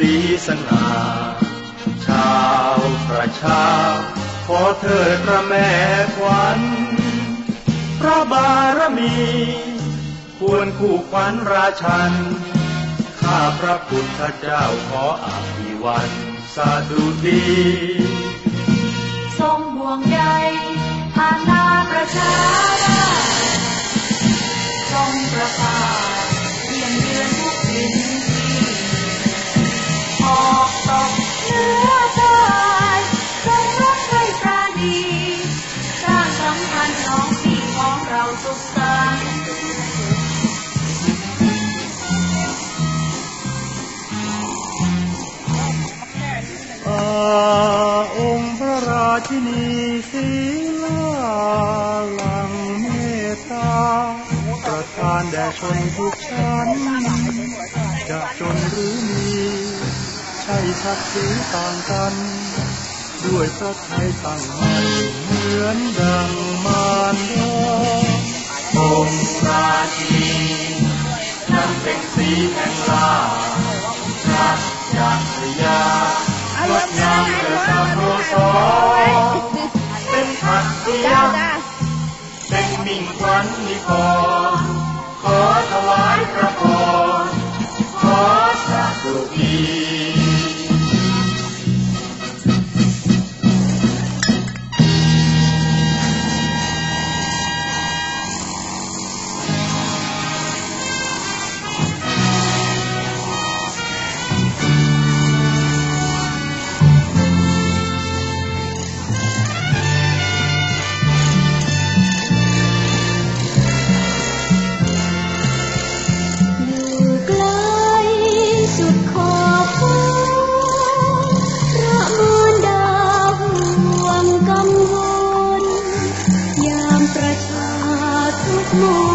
ศีสนาชาวประชา ขอเธอดพระแม่ขวัญพระบารมี ควรคู่ขวัญราชัน ข้าพระพุทธเจ้าขออภิวันสาดุดีทรงบ่วงใยอาณาประชา ชินีศีลาหลังเมตตาประทานแด่ชนทุกชั้นจะจนหรือมี ใช่ชักสีต่างกัน ด้วยพระไทยต่างมัเหมือนดังมารดาองค์ราชินีนั้นเป็นสีแห่งลาชักจักรยา งดงามเกิดตามรูสอเป็นผักเสียงเป็นมิ่งควันนิพอ more.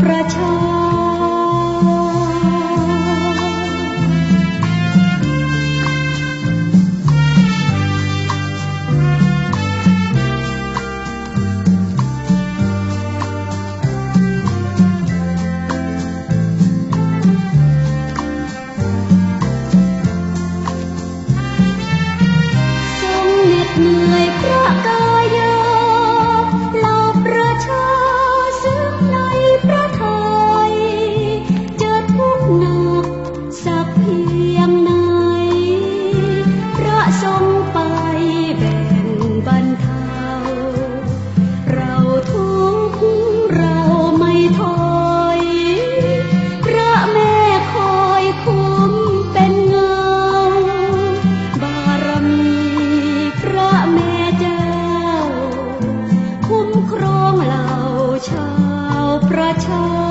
ประชา ชาวประชา